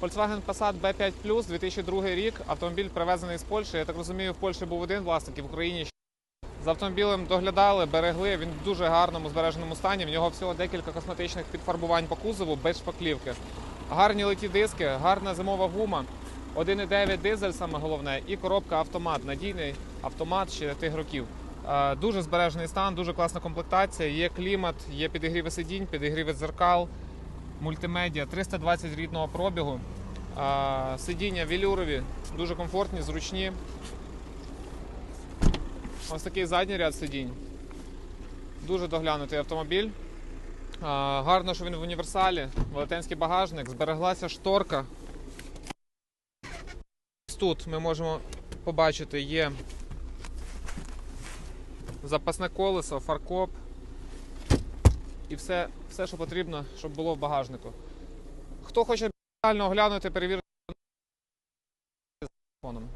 Volkswagen Passat B5 Plus 2002 рік. Автомобіль привезений з Польщі. Я так розумію, в Польщі був один власник і в Україні ще. З автомобілем доглядали, берегли. Він в дуже гарному збереженому стані. В нього всього декілька косметичних підфарбувань по кузову без шпаклівки. Гарні литі диски, гарна зимова гума. 1,9 дизель саме головне, і коробка автомат. Надійний автомат ще тих років. Е, Дуже збережений стан, дуже класна комплектація. Є клімат, є підігріви сидінь, підігріви дзеркал, мультимедіа, 320 рідного пробігу. Сидіння велюрові, дуже комфортні, зручні. Ось такий задній ряд сидінь. Дуже доглянутий автомобіль. Гарно, що він в універсалі, велетенський багажник, збереглася шторка. Тут ми можемо побачити є запасне колесо, фаркоп і все, все, що потрібно, щоб було в багажнику. Хто хоче детально оглянути, перевірити телефоном.